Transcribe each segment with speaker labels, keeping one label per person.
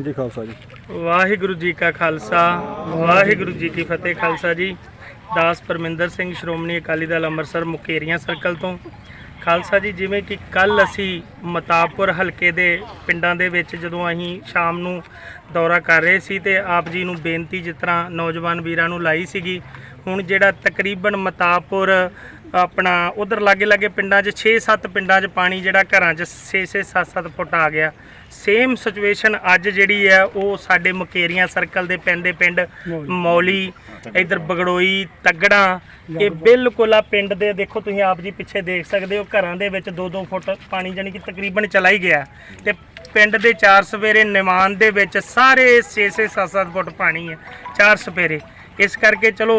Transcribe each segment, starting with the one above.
Speaker 1: ਹਾਂਜੀ, ਖਾਲਸਾ ਜੀ।
Speaker 2: ਵਾਹਿਗੁਰੂ ਜੀ ਕਾ ਖਾਲਸਾ, ਵਾਹਿਗੁਰੂ ਜੀ ਕੀ ਫਤਿਹ, ਖਾਲਸਾ ਜੀ। ਦਾਸ ਪਰਮਿੰਦਰ ਸਿੰਘ, ਸ਼੍ਰੋਮਣੀ ਅਕਾਲੀ ਦਲ ਅੰਮ੍ਰਿਤਸਰ ਮੁਕੇਰੀਆਂ ਸਰਕਲ ਤੋਂ। ਖਾਲਸਾ ਜੀ, ਜਿਵੇਂ ਕਿ ਕੱਲ ਅਸੀਂ ਮਤਾਪੁਰ ਹਲਕੇ ਦੇ ਪਿੰਡਾਂ ਦੇ ਵਿੱਚ ਜਦੋਂ ਅਸੀਂ ਸ਼ਾਮ ਨੂੰ ਦੌਰਾ ਕਰ ਰਹੇ ਸੀ ਤੇ ਆਪ ਜੀ ਨੂੰ ਬੇਨਤੀ ਜਿਸ ਤਰ੍ਹਾਂ ਨੌਜਵਾਨ ਵੀਰਾਂ ਨੂੰ ਲਾਈ ਸੀਗੀ, ਹੁਣ ਜਿਹੜਾ ਤਕਰੀਬਨ ਮਤਾਪੁਰ ਆਪਣਾ ਉਧਰ ਲਾਗੇ ਲਾਗੇ ਪਿੰਡਾਂ 'ਚ 6-7 ਪਿੰਡਾਂ 'ਚ ਪਾਣੀ ਜਿਹੜਾ ਘਰਾਂ 'ਚ 6-6 7-7 ਫੁੱਟ ਆ ਗਿਆ। ਸੇਮ ਸਿਚੁਏਸ਼ਨ ਅੱਜ ਜਿਹੜੀ ਹੈ ਉਹ ਸਾਡੇ ਮੁਕੇਰੀਆਂ ਸਰਕਲ ਦੇ ਪੈਂਦੇ ਪਿੰਡ ਮੌਲੀ। ਇਧਰ ਬਗੜੋਈ ਤਗੜਾ ਇਹ ਬਿਲਕੁਲ ਆ ਪਿੰਡ ਦੇ ਦੇਖੋ ਤੁਸੀਂ ਆਪ ਜੀ ਪਿੱਛੇ ਦੇਖ ਸਕਦੇ ਹੋ ਘਰਾਂ ਦੇ ਵਿੱਚ 2-2 ਫੁੱਟ ਪਾਣੀ ਜਾਨੀ ਕਿ ਤਕਰੀਬਨ ਚਲਾ ਹੀ ਗਿਆ। ਤੇ ਪਿੰਡ ਦੇ ਚਾਰ ਸਵੇਰੇ ਨਿਵਾਨ ਦੇ ਵਿੱਚ ਸਾਰੇ 6-6 7-7 ਫੁੱਟ ਪਾਣੀ ਹੈ ਚਾਰ ਸਵੇਰੇ। ਇਸ ਕਰਕੇ ਚਲੋ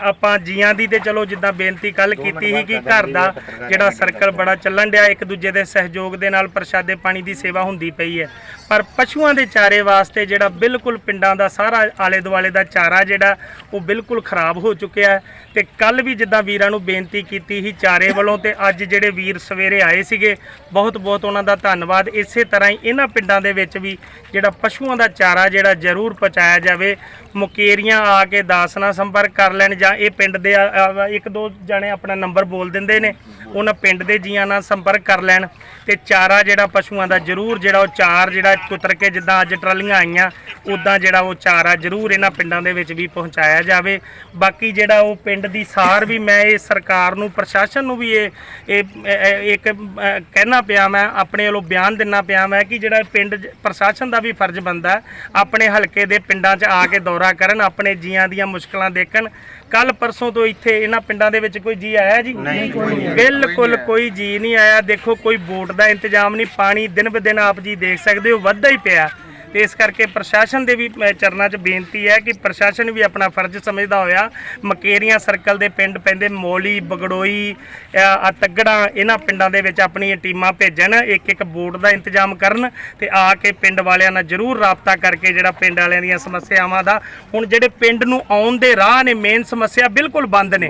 Speaker 2: ਆਪਾਂ ਜੀਆਂ ਦੀ ਤੇ ਚਲੋ ਜਿੱਦਾਂ ਬੇਨਤੀ ਕੱਲ ਕੀਤੀ ਸੀ ਕਿ ਘਰ ਦਾ ਜਿਹੜਾ ਸਰਕਲ ਬੜਾ ਚੱਲਣ ਡਿਆ ਇੱਕ ਦੂਜੇ ਦੇ ਸਹਿਯੋਗ ਦੇ ਨਾਲ ਪ੍ਰਸ਼ਾਦੇ ਪਾਣੀ ਦੀ ਸੇਵਾ ਹੁੰਦੀ ਪਈ ਹੈ। ਪਰ ਪਸ਼ੂਆਂ ਦੇ ਚਾਰੇ ਵਾਸਤੇ ਜਿਹੜਾ ਬਿਲਕੁਲ ਪਿੰਡਾਂ ਦਾ ਸਾਰਾ ਆਲੇ ਦੁਆਲੇ ਦਾ ਚਾਰਾ ਜਿਹੜਾ ਉਹ ਬਿਲਕੁਲ ਖਰਾਬ ਹੋ ਚੁੱਕਿਆ ਤੇ ਕੱਲ ਵੀ ਜਿੱਦਾਂ ਵੀਰਾਂ ਨੂੰ ਬੇਨਤੀ ਕੀਤੀ ਸੀ ਚਾਰੇ ਵੱਲੋਂ ਤੇ ਅੱਜ ਜਿਹੜੇ ਵੀਰ ਸਵੇਰੇ ਆਏ ਸੀਗੇ ਬਹੁਤ ਬਹੁਤ ਉਹਨਾਂ ਦਾ ਧੰਨਵਾਦ। ਇਸੇ ਤਰ੍ਹਾਂ ਹੀ ਇਹਨਾਂ ਪਿੰਡਾਂ ਦੇ ਵਿੱਚ ਵੀ ਜਿਹੜਾ ਪਸ਼ੂਆਂ ਦਾ ਚਾਰਾ ਜਿਹੜਾ ਜ਼ਰੂਰ ਪਹੁੰਚਾਇਆ ਜਾਵੇ। ਮੁਕੇਰੀਆਂ ਆ ਕੇ ਦਾਸ ਨਾਲ ਸੰਪਰਕ ਕਰ ਲੈਣ ਜਾਂ ਇਹ ਪਿੰਡ ਦੇ ਇੱਕ ਦੋ ਜਣੇ ਆਪਣਾ ਨੰਬਰ ਬੋਲ ਦਿੰਦੇ ਨੇ, ਉਹਨਾਂ ਪਿੰਡ ਦੇ ਜੀਆਂ ਨਾਲ ਸੰਪਰਕ ਕਰ ਲੈਣ ਤੇ ਚਾਰਾ ਜਿਹੜਾ ਪਸ਼ੂਆਂ ਦਾ ਜ਼ਰੂਰ ਜਿਹੜਾ ਉਹ ਚਾਰ ਜਿਹੜਾ ਕੁਤਰ ਕੇ ਜਿੱਦਾਂ ਅੱਜ ਟਰਾਲੀਆਂ ਆਈਆਂ, ਉਦਾਂ ਜਿਹੜਾ ਉਹ ਚਾਰਾ ਜ਼ਰੂਰ ਇਹਨਾਂ ਪਿੰਡਾਂ ਦੇ ਵਿੱਚ ਵੀ ਪਹੁੰਚਾਇਆ ਜਾਵੇ। ਬਾਕੀ ਜਿਹੜਾ ਉਹ ਪਿੰਡ ਦੀ ਸਾਰ ਵੀ ਮੈਂ ਇਹ ਸਰਕਾਰ ਨੂੰ, ਪ੍ਰਸ਼ਾਸਨ ਨੂੰ ਵੀ ਇਹ ਇਹ ਇੱਕ ਕਹਿਣਾ ਪਿਆ ਮੈਂ, ਆਪਣੇ ਵੱਲੋਂ ਬਿਆਨ ਦਿੰਨਾ ਪਿਆ ਮੈਂ ਕਿ ਜਿਹੜਾ ਪਿੰਡ ਪ੍ਰਸ਼ਾਸਨ ਦਾ ਵੀ ਫਰਜ਼ ਬਣਦਾ, ਆਪਣੇ ਹਲਕੇ ਦੇ ਪਿੰਡਾਂ 'ਚ ਆ ਕੇ ਦੌਰਾ ਕਰਨ ਆਪਣੇ ਜੀਆਂ ਦੀਆਂ ਮੁਸ਼ਕਲਾਂ ਦੇਖਣ। ਕੱਲ ਪਰਸੋਂ ਤੋਂ ਇੱਥੇ ਇਹਨਾਂ ਪਿੰਡਾਂ ਦੇ ਵਿੱਚ ਕੋਈ ਜੀ ਆਇਆ ਜੀ? ਬਿਲਕੁਲ ਕੋਈ ਜੀ ਨਹੀਂ ਆਇਆ। ਦੇਖੋ ਕੋਈ ਵੋਟ ਦਾ ਇੰਤਜ਼ਾਮ ਨਹੀਂ। ਪਾਣੀ ਦਿਨ ਬ ਦਿਨ ਆਪ ਜੀ ਦੇਖ ਸਕਦੇ ਹੋ ਵੱਧਦਾ ਹੀ ਪਿਆ। ਤੇ ਇਸ ਕਰਕੇ ਪ੍ਰਸ਼ਾਸਨ ਦੇ ਵੀ ਚਰਨਾਂ 'ਚ ਬੇਨਤੀ ਹੈ ਕਿ ਪ੍ਰਸ਼ਾਸਨ ਵੀ ਆਪਣਾ ਫਰਜ਼ ਸਮਝਦਾ ਹੋਇਆ ਮਕੇਰੀਆਂ ਸਰਕਲ ਦੇ ਪਿੰਡ ਪੈਂਦੇ ਮੋਲੀ ਬਗੜੋਈ ਆ ਤੱਗੜਾ ਇਹਨਾਂ ਪਿੰਡਾਂ ਦੇ ਵਿੱਚ ਆਪਣੀਆਂ ਟੀਮਾਂ ਭੇਜਣ ਇੱਕ ਇੱਕ ਵੋਟ ਦਾ ਇੰਤਜ਼ਾਮ ਕਰਨ ਤੇ ਆ ਕੇ ਪਿੰਡ ਵਾਲਿਆਂ ਨਾਲ ਜ਼ਰੂਰ ਰਾਬਤਾ ਕਰਕੇ ਜਿਹੜਾ ਪਿੰਡ ਵਾਲਿਆਂ ਦੀਆਂ ਸਮੱਸਿਆਵਾਂ ਦਾ ਹੁਣ ਜਿਹੜੇ ਪਿੰਡ ਨੂੰ ਆਉਣ ਦੇ ਰਾਹ ਨੇ ਮੇਨ ਸਮੱਸਿਆ ਬਿਲਕੁਲ ਬੰਦ ਨੇ।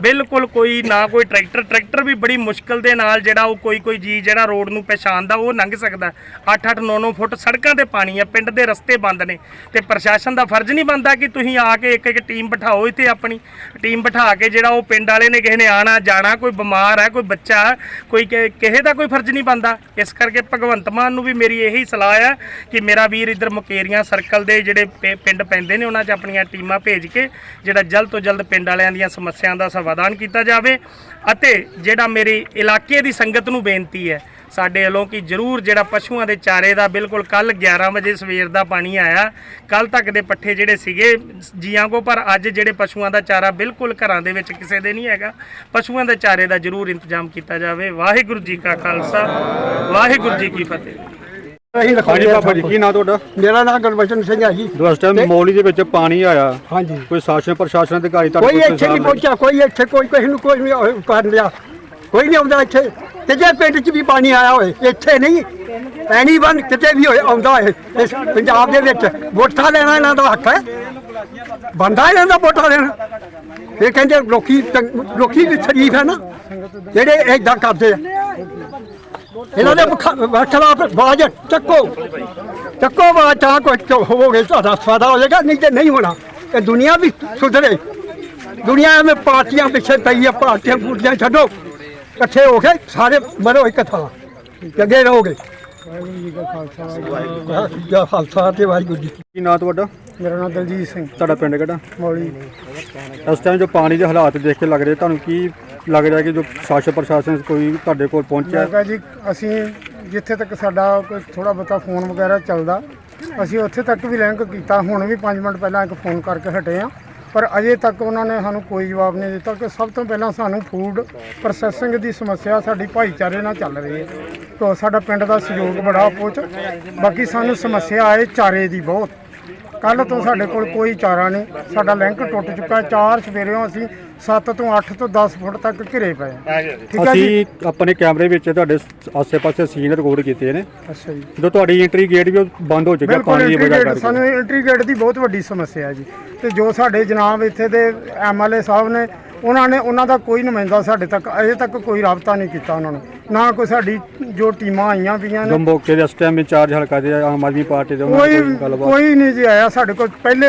Speaker 2: ਬਿਲਕੁਲ ਕੋਈ ਨਾ ਕੋਈ ਟਰੈਕਟਰ ਟਰੈਕਟਰ ਵੀ ਬੜੀ ਮੁਸ਼ਕਲ ਦੇ ਨਾਲ ਜਿਹੜਾ ਉਹ ਕੋਈ ਕੋਈ ਜੀ ਜਿਹੜਾ ਰੋਡ ਨੂੰ ਪਛਾਣਦਾ ਉਹ ਲੰਘ ਸਕਦਾ। 8-8 9-9 ਫੁੱਟ ਸੜਕਾਂ ਤੇ ਪਾਣੀ ਆ ਪਿੰਡ ਦੇ ਰਸਤੇ ਬੰਦ ਨੇ ਤੇ ਪ੍ਰਸ਼ਾਸਨ ਦਾ ਫਰਜ਼ ਨਹੀਂ ਬਣਦਾ ਕਿ ਤੁਸੀਂ ਆ ਕੇ ਇੱਕ ਇੱਕ ਟੀਮ ਬਿਠਾਓ ਇੱਥੇ ਆਪਣੀ। ਟੀਮ ਬਿਠਾ ਕੇ ਜਿਹੜਾ ਉਹ ਪਿੰਡ ਵਾਲੇ ਨੇ ਕਿਸੇ ਨੇ ਆਣਾ, ਜਾਣਾ, ਕੋਈ ਬਿਮਾਰ ਹੈ, ਕੋਈ ਬੱਚਾ ਕੋਈ ਕਿਸੇ ਦਾ ਕੋਈ ਫਰਜ਼ ਨਹੀਂ ਬਣਦਾ। ਇਸ ਕਰਕੇ ਭਗਵੰਤ ਮਾਨ ਨੂੰ ਵੀ ਮੇਰੀ ਇਹੀ ਸਲਾਹ ਹੈ ਕਿ ਮੇਰਾ ਵੀਰ ਇੱਧਰ ਮੁਕੇਰੀਆਂ ਸਰਕਲ ਦੇ ਜਿਹੜੇ ਪਿੰਡ ਪੈਂਦੇ ਨੇ, ਉਹਨਾਂ 'ਚ ਆਪਣੀਆਂ ਟੀਮਾਂ ਭੇਜ ਕੇ ਜਿਹੜਾ ਜਲਦ ਤੋਂ ਜਲਦ ਪਿੰਡ ਵਾਲਿਆਂ ਦੀਆਂ ਸਮੱਸਿਆਵਾਂ ਦਾ ਸਮਾਧਾਨ ਕੀਤਾ ਜਾਵੇ ਅਤੇ ਜਿਹੜਾ ਮੇਰੇ ਇਲਾਕੇ ਦੀ ਸੰਗਤ ਨੂੰ ਬੇਨਤੀ ਹੈ ਸਾਡੇ ਵੱਲੋਂ ਕਿ ਜਰੂਰ ਜਿਹੜਾ ਪਸ਼ੂਆਂ ਦੇ ਚਾਰੇ ਦਾ ਬਿਲਕੁਲ ਕੱਲ 11 ਵਜੇ ਸਵੇਰ ਦਾ ਪਾਣੀ ਆਇਆ। ਕੱਲ ਤੱਕ ਦੇ ਪੱਠੇ ਜਿਹੜੇ ਸੀਗੇ ਜੀਆਂ ਕੋ ਪਰ ਅੱਜ ਜਿਹੜੇ ਪਸ਼ੂਆਂ ਦਾ ਚਾਰਾ ਬਿਲਕੁਲ ਘਰਾਂ ਦੇ ਵਿੱਚ ਕਿਸੇ ਦੇ ਨਹੀਂ ਹੈਗਾ। ਪਸ਼ੂਆਂ ਦੇ ਚਾਰੇ ਦਾ ਜਰੂਰ ਇੰਤਜ਼ਾਮ ਕੀਤਾ ਜਾਵੇ। ਵਾਹਿਗੁਰੂ ਜੀ ਕਾ ਖਾਲਸਾ। ਵਾਹਿਗੁਰੂ ਜੀ ਕੀ ਫਤਿਹ।
Speaker 1: ਹਾਂਜੀ
Speaker 3: ਅਸੀਂ ਲਿਖਾਉਂਦੇ
Speaker 1: ਬਾਬਾ ਜੀ ਕੀ ਨਾਂ ਤੁਹਾਡਾ?
Speaker 3: ਮੇਰਾ ਨਾਮ ਗੁਰਬਚਨ ਸਿੰਘ ਹੈ ਜੀ।
Speaker 1: ਇਸ ਟਾਈਮ ਮੌਲੀ ਦੇ ਵਿੱਚ ਪਾਣੀ ਆਇਆ।
Speaker 3: ਹਾਂਜੀ।
Speaker 1: ਕੋਈ ਸ਼ਾਸਨ ਪ੍ਰਸ਼ਾਸਨ ਅਧਿਕਾਰੀ
Speaker 3: ਕੋਈ
Speaker 1: ਤੁਹਾਡੇ
Speaker 3: ਇੱਥੇ ਨਹੀਂ ਪਹੁੰਚਿਆ ਕੋਈ ਇੱਥੇ ਕੋਈ ਕਿਸੇ ਨੂੰ ਕੋਈ ਨਹੀਂ ਕਰ ਲਿਆ ਕੋਈ ਨਹੀਂ ਆਉਂਦਾ ਇੱਥੇ। ਤੇ ਜੇ ਪਿੰਡ 'ਚ ਵੀ ਪਾਣੀ ਆਇਆ ਹੋਏ ਇੱਥੇ ਨਹੀਂ। ਐਨੀ ਬਨ ਕਿਤੇ ਵੀ ਹੋਏ, ਆਉਂਦਾ ਹੋਏ। ਇਸ ਪੰਜਾਬ ਦੇ ਵਿੱਚ ਵੋਟਾਂ ਲੈਣਾ ਇਹਨਾਂ ਦਾ ਹੱਕ ਹੈ। ਬੰਦਾ ਇਹਨਾਂ ਦਾ ਵੋਟਾਂ ਲੈਣਾ। ਇਹ ਕਹਿੰਦੇ ਲੋਕੀ ਚੰਗ- ਲੋਕੀ ਵੀ ਸ਼ਰੀਫ ਹੈ ਨਾ। ਜਿਹੜੇ ਏਦਾਂ ਕਰਦੇ ਆ। ਇਹਨਾਂ ਦੇ ਖਿਲਾਫ ਬਾਜ ਚੱਕੋ। ਚੱਕੋ ਬਾਜ, ਤਾਂ ਕੋਈ ਹੋਵੇ ਤੁਹਾਡਾ ਫਾਇਦਾ ਹੋ ਜਾਏਗਾ, ਨਹੀਂ ਤੇ ਨਹੀਂ ਹੋਣਾ। ਇਹ ਦੁਨੀਆ ਵੀ ਸੁਧਰੇ। ਦੁਨੀਆ ਵਿੱਚ ਪਾਰਟੀਆਂ ਪਿੱਛੇ ਪਈ ਆ, ਪਾਰਟੀਆਂ ਪੂਰਟੀਆਂ ਛੱਡੋ। ਇਕੱਠੇ ਹੋ ਕੇ ਸਾਰੇ ਮਰੋ ਇੱਕ ਥਾਂ ਅੱਗੇ ਰਹੋਗੇ। ਵਾਹਿਗੁਰੂ ਖਾਲਸਾ। ਤੇ ਵਾਹਿਗੁਰੂ ਜੀ
Speaker 1: ਕੀ ਨਾਂ ਤੁਹਾਡਾ?
Speaker 3: ਮੇਰਾ ਨਾਮ ਦਲਜੀਤ ਸਿੰਘ।
Speaker 1: ਤੁਹਾਡਾ ਪਿੰਡ ਕਿਹੜਾ?
Speaker 3: ਮੌਲੀ।
Speaker 1: ਇਸ ਟਾਈਮ ਜੋ ਪਾਣੀ ਦੇ ਹਾਲਾਤ ਦੇਖ ਕੇ ਲੱਗ ਰਹੇ ਤੁਹਾਨੂੰ ਕੀ ਲੱਗ ਰਿਹਾ ਕਿ ਜੋ ਸ਼ਾਸਨ ਪ੍ਰਸ਼ਾਸਨ ਕੋਈ ਤੁਹਾਡੇ ਕੋਲ ਪਹੁੰਚਿਆ?
Speaker 4: ਜੀ ਅਸੀਂ ਜਿੱਥੇ ਤੱਕ ਸਾਡਾ ਕੋਈ ਥੋੜਾ ਬਹੁਤਾ ਫੋਨ ਵਗੈਰਾ ਚੱਲਦਾ ਅਸੀਂ ਉੱਥੇ ਤੱਕ ਵੀ ਲਿੰਕ ਕੀਤਾ। ਹੁਣ ਵੀ 5 ਮਿੰਟ ਪਹਿਲਾਂ ਇੱਕ ਫੋਨ ਕਰਕੇ ਹਟੇ ਆ ਪਰ ਅਜੇ ਤੱਕ ਉਹਨਾਂ ਨੇ ਸਾਨੂੰ ਕੋਈ ਜਵਾਬ ਨਹੀਂ ਦਿੱਤਾ ਕਿ ਸਭ ਤੋਂ ਪਹਿਲਾਂ ਸਾਨੂੰ ਫੂਡ ਪ੍ਰੋਸੈਸਿੰਗ ਦੀ ਸਮੱਸਿਆ ਸਾਡੀ ਭਾਈਚਾਰੇ ਨਾਲ ਚੱਲ ਰਹੀ ਹੈ। ਤੋ ਸਾਡਾ ਪਿੰਡ ਦਾ ਸਹਿਯੋਗ ਬੜਾ ਆਪੋ ਬਾਕੀ ਸਾਨੂੰ ਸਮੱਸਿਆ ਆਏ ਚਾਰੇ ਦੀ ਬਹੁਤ। ਕੱਲ ਤੋਂ ਸਾਡੇ ਕੋਲ ਕੋਈ ਚਾਰਾ ਨਹੀਂ। ਸਾਡਾ ਲਿੰਕ ਟੁੱਟ ਚੁੱਕਾ ਚਾਰ ਸਵੇਰੇੋਂ ਅਸੀਂ 7 ਤੋਂ 8 ਤੋਂ 10 ਫੁੱਟ ਤੱਕ ਘਿਰੇ ਪਏ ਹਾਂ। ਠੀਕ ਹੈ ਜੀ?
Speaker 1: ਅਸੀਂ ਆਪਣੇ ਕੈਮਰੇ ਵਿੱਚ ਤੁਹਾਡੇ ਆਸੇ-ਪਾਸੇ ਸੀਨ ਰਿਕਾਰਡ ਕੀਤੇ ਨੇ।
Speaker 4: ਅੱਛਾ ਜੀ।
Speaker 1: ਜਦੋਂ ਤੁਹਾਡੀ ਐਂਟਰੀ ਗੇਟ ਵੀ ਉਹ ਬੰਦ ਹੋ ਚੁੱਕਿਆ
Speaker 4: ਬਿਲਕੁਲ
Speaker 1: ਪਾਣੀ ਦੀ ਵਜ੍ਹਾ ਕਰਕੇ।
Speaker 4: ਸਾਨੂੰ ਐਂਟਰੀ ਗੇਟ ਦੀ ਬਹੁਤ ਵੱਡੀ ਸਮੱਸਿਆ ਹੈ ਜੀ। ਤੇ ਜੋ ਸਾਡੇ ਜਨਾਬ ਇੱਥੇ ਦੇ ਐਮਐਲਏ ਸਾਹਿਬ ਨੇ ਉਹਨਾਂ ਨੇ ਉਹਨਾਂ ਦਾ ਕੋਈ ਨੁਮਾਇੰਦਾ ਸਾਡੇ ਤੱਕ ਅਜੇ ਤੱਕ ਕੋਈ ਰਾਬਤਾ ਨਹੀਂ ਕੀਤਾ ਉਹਨਾਂ ਨੂੰ। ਨਾ ਕੋਈ ਸਾਡੀ ਜੋ ਟੀਮਾਂ ਆਈਆਂ ਪਈਆਂ ਨੇ।
Speaker 1: ਮੌਕੇ ਦੇ ਇਸ ਟਾਈਮ ਇੰਚਾਰਜ ਹਲਕਾ ਦੇ ਆਮ ਆਦਮੀ ਪਾਰਟੀ ਦੇ ਉਹਨਾਂ ਨਾਲ
Speaker 4: ਕੋਈ
Speaker 1: ਕੋਈ ਗੱਲਬਾਤ
Speaker 4: ਕੋਈ ਨਹੀਂ ਜੀ ਆਇਆ ਸਾਡੇ ਕੋਲ। ਪਹਿਲੇ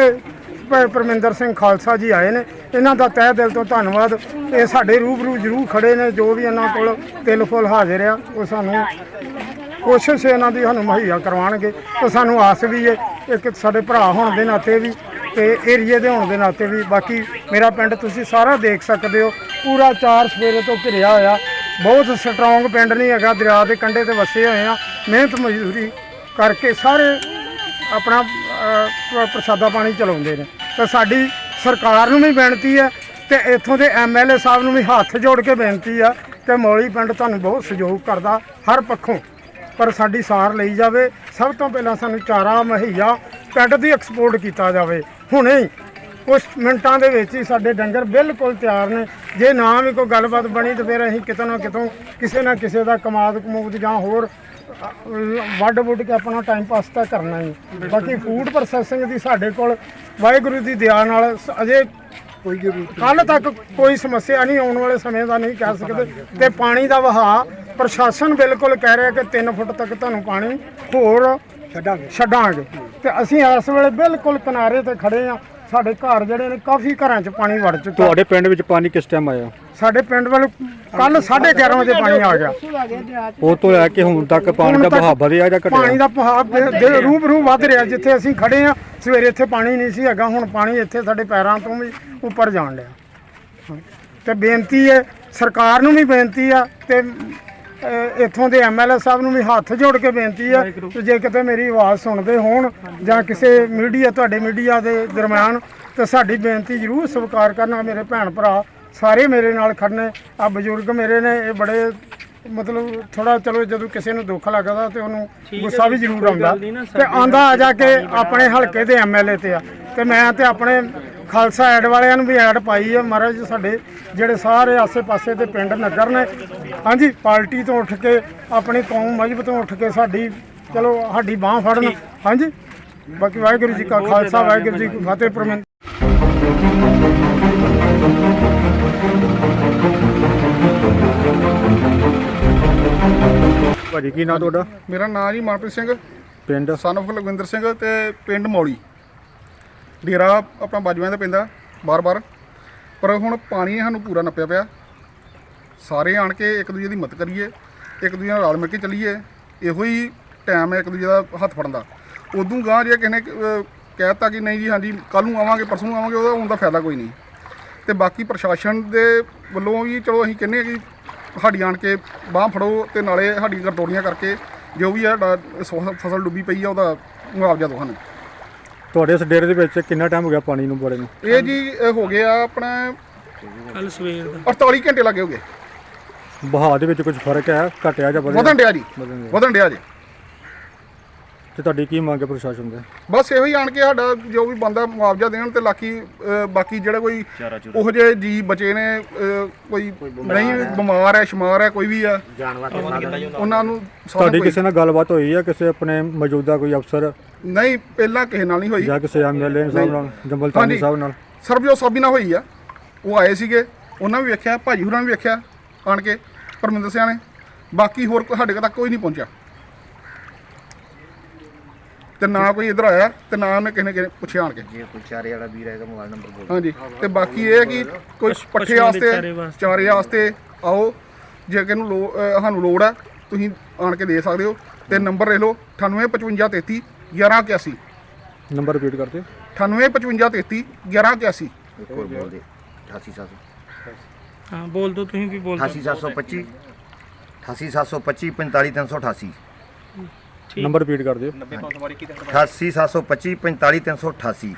Speaker 4: ਪ- ਪਰਮਿੰਦਰ ਸਿੰਘ ਖਾਲਸਾ ਜੀ ਆਏ ਨੇ। ਇਹਨਾਂ ਦਾ ਤਹਿ ਦਿਲ ਤੋਂ ਧੰਨਵਾਦ। ਇਹ ਸਾਡੇ ਰੂਬਰੂ ਜ਼ਰੂਰ ਖੜੇ ਨੇ ਜੋ ਵੀ ਇਹਨਾਂ ਕੋਲ ਤਿਲ ਫੁੱਲ ਹਾਜ਼ਰ ਆ ਉਹ ਸਾਨੂੰ ਕੋਸ਼ਿਸ਼ ਇਹਨਾਂ ਦੀ ਸਾਨੂੰ ਮੁਹੱਈਆ ਕਰਵਾਉਣਗੇ। ਤੇ ਸਾਨੂੰ ਆਸ ਵੀ ਹੈ ਇੱਕ ਸਾਡੇ ਭਰਾ ਹੋਣ ਦੇ ਨਾਤੇ ਵੀ ਤੇ ਏਰੀਏ ਦੇ ਹੋਣ ਦੇ ਨਾਤੇ ਵੀ। ਬਾਕੀ ਮੇਰਾ ਪਿੰਡ ਤੁਸੀਂ ਸਾਰਾ ਦੇਖ ਸਕਦੇ ਹੋ। ਪੂਰਾ ਚਾਰ ਸਵੇਰੇ ਤੋਂ ਘਿਰਿਆ ਹੋਇਆ। ਬਹੁਤ ਸਟਰੋਂਗ ਪਿੰਡ ਨਹੀਂ ਹੈਗਾ ਦਰਿਆ ਦੇ ਕੰਢੇ ਤੇ ਵਸੇ ਹੋਏ ਆ। ਮਿਹਨਤ ਮਜ਼ਦੂਰੀ ਕਰਕੇ ਸਾਰੇ ਆਪਣਾ ਅਹ, ਪ- ਪ੍ਰਸ਼ਾਦਾ ਪਾਣੀ ਚਲਾਉਂਦੇ ਨੇ। ਤਾਂ ਸਾਡੀ ਸਰਕਾਰ ਨੂੰ ਵੀ ਬੇਨਤੀ ਹੈ ਤੇ ਇੱਥੋਂ ਦੇ ਐਮਐਲਏ ਸਾਹਿਬ ਨੂੰ ਵੀ ਹੱਥ ਜੋੜ ਕੇ ਬੇਨਤੀ ਆ ਕਿ ਮੌਲੀ ਪਿੰਡ ਤੁਹਾਨੂੰ ਬਹੁਤ ਸਹਿਯੋਗ ਕਰਦਾ ਹਰ ਪੱਖੋਂ। ਪਰ ਸਾਡੀ ਸਾਰ ਲਈ ਜਾਵੇ, ਸਭ ਤੋਂ ਪਹਿਲਾਂ ਸਾਨੂੰ ਚਾਰਾ, ਮੁਹੱਈਆ ਪਿੰਡ ਦੀ ਐਕਸਪੋਰਟ ਕੀਤਾ ਜਾਵੇ। ਹੁਣੇ ਹੀ ਕੁਝ ਮਿੰਟਾਂ ਦੇ ਵਿੱਚ ਹੀ ਸਾਡੇ ਡੰਗਰ ਬਿਲਕੁਲ ਤਿਆਰ ਨੇ। ਜੇ ਨਾ ਵੀ ਕੋਈ ਗੱਲਬਾਤ ਬਣੀ ਤਾਂ ਫਿਰ ਅਸੀਂ ਕਿਤੋਂ ਨਾ ਕਿਤੋਂ ਕਿਸੇ ਨਾ ਕਿਸੇ ਦਾ ਕਮਾਦ ਕਮੂਦ ਜਾਂ ਹੋਰ ਵੱਡ ਵੁੱਡ ਕੇ ਆਪਣਾ ਟਾਈਮ ਪਾਸ ਤਾਂ ਕਰਨਾ ਹੀ। ਬਾਕੀ ਫੂਡ ਪ੍ਰੋਸੈਸਿੰਗ ਦੀ ਸਾਡੇ ਕੋਲ ਵਾਹਿਗੁਰੂ ਦੀ ਦਇਆ ਨਾਲ ਸ- ਅਜੇ ਕੋਈ ਜ਼ਰੂਰਤ ਕੱਲ ਤੱਕ ਕੋਈ ਸਮੱਸਿਆ ਨਹੀਂ ਆਉਣ ਵਾਲੇ ਸਮੇਂ ਦਾ ਨਹੀਂ ਕਹਿ ਸਕਦੇ। ਤੇ ਪਾਣੀ ਦਾ ਵਹਾਅ ਪ੍ਰਸ਼ਾਸਨ ਬਿਲਕੁਲ ਕਹਿ ਰਿਹਾ ਕਿ 3 ਫੁੱਟ ਤੱਕ ਤੁਹਾਨੂੰ ਪਾਣੀ ਹੋਰ ਛੱਡਾਂਗੇ। ਛੱਡਾਂਗੇ। ਤੇ ਅਸੀਂ ਇਸ ਵੇਲੇ ਬਿਲਕੁਲ ਕਿਨਾਰੇ ਤੇ ਖੜੇ ਆ ਸਾਡੇ ਘਰ ਜਿਹੜੇ ਨੇ ਕਾਫੀ ਘਰਾਂ 'ਚ ਪਾਣੀ ਵੜ ਚੁੱਕਾ।
Speaker 1: ਤੁਹਾਡੇ ਪਿੰਡ ਵਿੱਚ ਪਾਣੀ ਕਿਸ ਟਾਈਮ ਆਇਆ?
Speaker 4: ਸਾਡੇ ਪਿੰਡ ਵੱਲ ਕੱਲ 11:30 ਵਜੇ ਪਾਣੀ ਆ ਗਿਆ।
Speaker 1: ਉਹ ਤੋਂ ਲੈ ਕੇ ਹੁਣ ਤੱਕ ਪਾਣੀ
Speaker 4: ਹੁਣ
Speaker 1: ਦਾ
Speaker 4: ਤੱਕ
Speaker 1: ਵਧਿਆ ਜਾਂ
Speaker 4: ਪਾਣੀ
Speaker 1: ਘਟਿਆ
Speaker 4: ਦਾ ਬਹਾਅ ਦੇ- ਦੇ ਰੂਪ ਰੂ ਵੱਧ ਰਿਹਾ। ਜਿੱਥੇ ਅਸੀਂ ਖੜੇ ਆ ਸਵੇਰੇ ਇੱਥੇ ਪਾਣੀ ਨਹੀਂ ਸੀ ਹੈਗਾ ਹੁਣ ਪਾਣੀ ਇੱਥੇ ਸਾਡੇ ਪੈਰਾਂ ਤੋਂ ਵੀ ਉੱਪਰ ਜਾਣ ਲਿਆ। ਤੇ ਬੇਨਤੀ ਹੈ ਸਰਕਾਰ ਨੂੰ ਵੀ ਬੇਨਤੀ ਆ ਤੇ ਅਹ, ਇੱਥੋਂ ਦੇ ਐਮਐਲਏ ਸਾਹਿਬ ਨੂੰ ਵੀ ਹੱਥ ਜੋੜ ਕੇ ਬੇਨਤੀ ਆ ਕਿ ਜੇ ਕਿਤੇ ਮੇਰੀ ਆਵਾਜ਼ ਸੁਣਦੇ ਹੋਣ ਜਾਂ ਕਿਸੇ ਮੀਡੀਆ ਤੁਹਾਡੇ ਮੀਡੀਆ ਦੇ ਦਰਮਿਆਨ ਤੇ ਸਾਡੀ ਬੇਨਤੀ ਜ਼ਰੂਰ ਸਵੀਕਾਰ ਕਰਨਾ ਮੇਰੇ ਭੈਣ ਭਰਾ ਸਾਰੇ ਮੇਰੇ ਨਾਲ ਖੜਨੇ ਆ ਬਜ਼ੁਰਗ ਮੇਰੇ ਨੇ ਇਹ ਬੜੇ ਮਤਲਬ ਥੋੜਾ ਚਲੋ ਜਦੋਂ ਕਿਸੇ ਨੂੰ ਦੁੱਖ ਲੱਗਦਾ ਤੇ ਉਹਨੂੰ ਗੁੱਸਾ ਵੀ ਜ਼ਰੂਰ ਆਉਂਦਾ। ਤੇ ਆਂਦਾ ਆ ਜਾ ਕੇ ਆਪਣੇ ਹਲਕੇ ਦੇ ਐਮਐਲਏ ਤੇ ਆ। ਤੇ ਮੈਂ ਤੇ ਆਪਣੇ ਖਾਲਸਾ ਐਡ ਵਾਲਿਆਂ ਨੂੰ ਵੀ ਐਡ ਪਾਈ ਹੈ ਮਹਾਰਾਜ ਸਾਡੇ ਜਿਹੜੇ ਸਾਰੇ ਆਸੇ-ਪਾਸੇ ਦੇ ਪਿੰਡ ਨਗਰ ਨੇ ਹਾਂਜੀ ਪਾਰਟੀ ਤੋਂ ਉੱਠ ਕੇ ਆਪਣੀ ਕੌਮ ਮਜਬ ਤੋਂ ਉੱਠ ਕੇ ਸਾਡੀ ਚਲੋ ਸਾਡੀ ਬਾਹ ਫੜਨ। ਹਾਂਜੀ? ਬਾਕੀ ਵਾਹਿਗੁਰੂ ਜੀ ਕਾ ਖਾਲਸਾ ਵਾਹਿਗੁਰੂ ਜੀ ਕੀ ਫਤਿਹ ਪ੍ਰਮੰਨ
Speaker 1: ਭਾਜੀ ਕੀ ਨਾਂ ਤੁਹਾਡਾ?
Speaker 5: ਮੇਰਾ ਨਾਮ ਜੀ ਮਨਪ੍ਰੀਤ ਸਿੰਘ।
Speaker 1: ਪਿੰਡ?
Speaker 5: ਸਨ of ਲਖਵਿੰਦਰ ਸਿੰਘ ਤੇ ਪਿੰਡ ਮੌਲੀ। ਡੇਰਾ ਆਪਣਾ ਬਾਜੂਆਂ ਦਾ ਪੈਂਦਾ ਬਾਰ-ਬਾਰ। ਪਰ ਹੁਣ ਪਾਣੀ ਸਾਨੂੰ ਪੂਰਾ ਨੱਪਿਆ ਪਿਆ। ਸਾਰੇ ਆਣ ਕੇ ਇੱਕ ਦੂਜੇ ਦੀ ਮਦਦ ਕਰੀਏ ਇੱਕ ਦੂਜੇ ਨਾਲ ਰਲ ਮਿਲ ਕੇ ਚੱਲੀਏ। ਇਹੋ ਹੀ ਟਾਈਮ ਹੈ ਇੱਕ ਦੂਜੇ ਦਾ ਹੱਥ ਫੜਨ ਦਾ। ਉਦੋਂ ਗਾਂ ਜੇ ਕਿਸੇ ਨੇ ਅਹ, ਕਹਿ ਦਿੱਤਾ ਕਿ ਨਹੀਂ ਜੀ ਹਾਂਜੀ ਕੱਲ ਨੂੰ ਆਵਾਂਗੇ ਪਰਸੋਂ ਆਵਾਂਗੇ ਉਹਦਾ ਹੁਣ ਦਾ ਫਾਇਦਾ ਕੋਈ ਨਹੀਂ। ਤੇ ਬਾਕੀ ਪ੍ਰਸ਼ਾਸਨ ਦੇ ਵੱਲੋਂ ਵੀ ਚਲੋ ਅਸੀਂ ਕਹਿੰਦੇ ਹਾਂ ਕਿ ਸਾਡੀ ਆਣ ਕੇ ਬਾਹ ਫੜੋ ਤੇ ਨਾਲੇ ਸਾਡੀ ਗਰਦੌਰੀਆਂ ਕਰਕੇ ਜੋ ਵੀ ਹੈ ਫਸਲ ਡੁੱਬੀ ਪਈ ਆ ਉਹਦਾ ਮੁਆਵਜ਼ਾ ਦਿਓ ਸਾਨੂੰ।
Speaker 1: ਤੁਹਾਡੇ ਇਸ ਡੇਰੇ ਦੇ ਵਿੱਚ ਕਿੰਨਾ ਟਾਈਮ ਹੋ ਗਿਆ ਪਾਣੀ ਨੂੰ ਬੜੇ ਨੂੰ?
Speaker 5: ਇਹ ਜੀ ਇਹ ਹੋ ਗਿਆ ਆਪਣਾ
Speaker 2: ਕੱਲ ਸਵੇਰ ਦਾ।
Speaker 5: 48 ਘੰਟੇ ਲੱਗੇ ਹੋਗੇ।
Speaker 1: ਬਹਾਅ ਦੇ ਵਿੱਚ ਕੁਝ ਫ਼ਰਕ ਹੈ? ਘਟਿਆ ਜਾਂ ਵਧਿਆ?
Speaker 5: ਵਧਣ ਡਿਆ ਜੀ।
Speaker 1: ਵਧਣ ਡਿਆ
Speaker 5: ਜੀ।
Speaker 1: ਤੇ ਤੁਹਾਡੀ ਕੀ ਮੰਗ ਹੈ ਪ੍ਰਸ਼ਾਸਨ ਦੇ
Speaker 5: ਬਸ ਇਹੋ ਹੀ ਆਣ ਕੇ ਸਾਡਾ ਜੋ ਵੀ ਬੰਦਾ ਮੁਆਵਜ਼ਾ ਦੇਣ ਤੇ ਲਾਕੀ ਬਾਕੀ ਜਿਹੜਾ ਕੋਈ ਉਹੋ ਜਿਹੇ ਜੀ ਬਚੇ ਨੇ ਕੋਈ ਨਹੀਂ ਬਿਮਾਰ ਹੈ ਸ਼ਮਾਰ ਹੈ ਕੋਈ ਵੀ ਆ ਉਹਨਾਂ ਨੂੰ ਸਾਰਾ
Speaker 1: ਤੁਹਾਡੀ
Speaker 5: ਕੋਈ-
Speaker 1: ਕਿਸੇ ਨਾਲ ਗੱਲਬਾਤ ਹੋਈ ਹੈ ਕਿਸੇ ਆਪਣੇ ਮੌਜੂਦਾ ਕੋਈ ਅਫਸਰ?
Speaker 5: ਨਹੀਂ ਪਹਿਲਾਂ ਕਿਸੇ ਨਾਲ ਨਹੀਂ ਹੋਈ।
Speaker 1: ਜਾਂ ਕਿਸੇ ਐਮਐਲਏ ਸਾਹਿਬ ਨਾਲ ਜੰਬਲ ਚਾਨੀ
Speaker 5: ਹਾਂਜੀ।
Speaker 1: ਸਾਹਿਬ ਨਾਲ?
Speaker 5: ਸਰਬਜੋਤ ਸਾਬੀ ਨਾਲ ਹੋਈ ਆ। ਉਹ ਆਏ ਸੀਗੇ ਉਹਨਾਂ ਵੀ ਵੇਖਿਆ ਭਾਜੀ ਹੋਰਾਂ ਵੀ ਵੇਖਿਆ ਆਣ ਕੇ ਪਰਮਿੰਦਰ ਸਿਆ ਨੇ। ਬਾਕੀ ਹੋਰ ਸਾਡੇ ਤੱਕ ਕੋਈ ਨਹੀਂ ਪਹੁੰਚਿਆ। ਤੇ ਨਾ ਕੋਈ ਇਧਰ ਆਇਆ ਤੇ ਨਾ ਉਹਨੇ ਕਿਸੇ ਨੇ ਕਿਸੇ ਨੇ ਪੁੱਛਿਆ ਆਣ ਕੇ।
Speaker 6: ਜੇ ਕੋਈ ਚਾਰੇ ਵਾਲਾ ਵੀਰ ਹੈਗਾ ਮੋਬਾਈਲ ਨੰਬਰ ਬੋਲ
Speaker 5: ਹਾਂਜੀ ਤੇ ਬਾਕੀ ਇਹ ਹੈ ਕਿ ਕੋਈ ਪੱਠੇ ਵਾਸਤੇ
Speaker 2: ਵਾਸਤੇ।
Speaker 5: ਚਾਰੇ ਵਾਸਤੇ ਆਓ ਜੇ ਕਿ ਨੂੰ ਲੋ- ਅਹ ਸਾਨੂੰ ਲੋੜ ਹੈ ਤੁਸੀਂ ਆਣ ਕੇ ਦੇ ਸਕਦੇ ਹੋ। ਤੇ ਨੰਬਰ ਲੈ ਲਓ 985533 1181
Speaker 1: ਨੰਬਰ ਰਿਪੀਟ ਕਰਦੇ
Speaker 5: 985533 1181
Speaker 6: ਇੱਕ ਹੋਰ ਬੋਲ ਦੇ 88700
Speaker 2: ਹਾਂ ਬੋਲ ਦੋ ਤੁਸੀਂ ਵੀ ਬੋਲ ਦਿਓ
Speaker 6: 88725 88725 45388
Speaker 2: ਠੀਕ।
Speaker 1: ਨੰਬਰ ਰਿਪੀਟ ਕਰ ਦਿਓ।
Speaker 6: 88725 45388